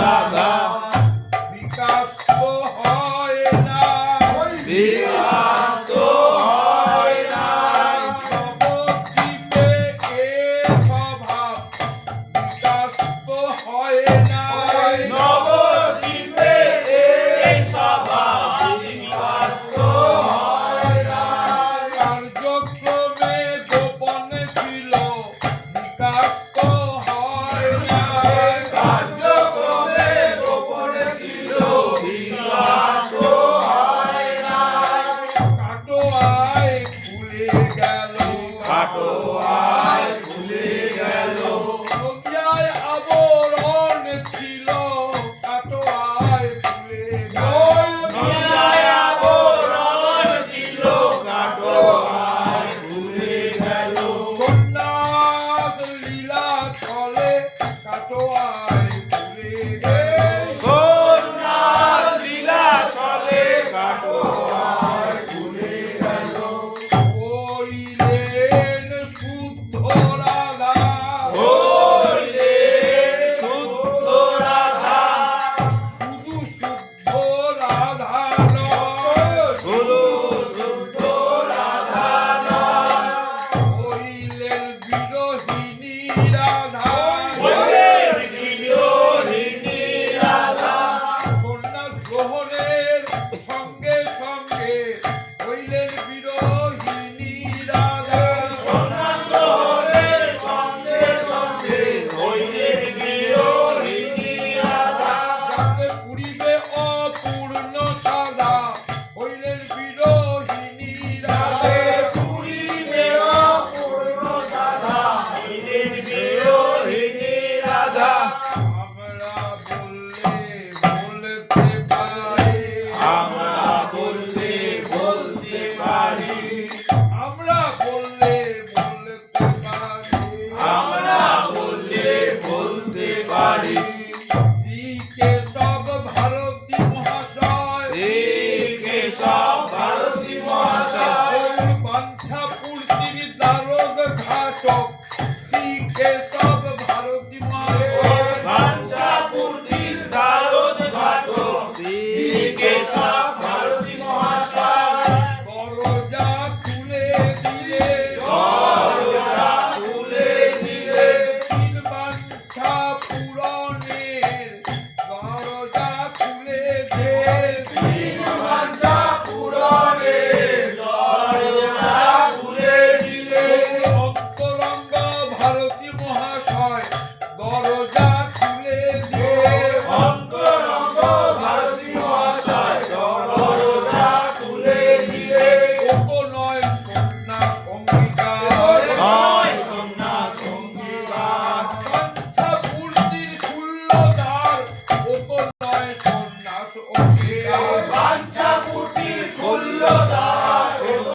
রাধা বিকাশ তো হয় না। বিকাশ তো হয় না। নবদ্বীপে এ স্বভাব বিকাশ তো হয় না। নবদ্বীপে এ স্বভাব বিকাশ তো হয় না। কার্যক্রমে গোপনে ছিল que el Corujão.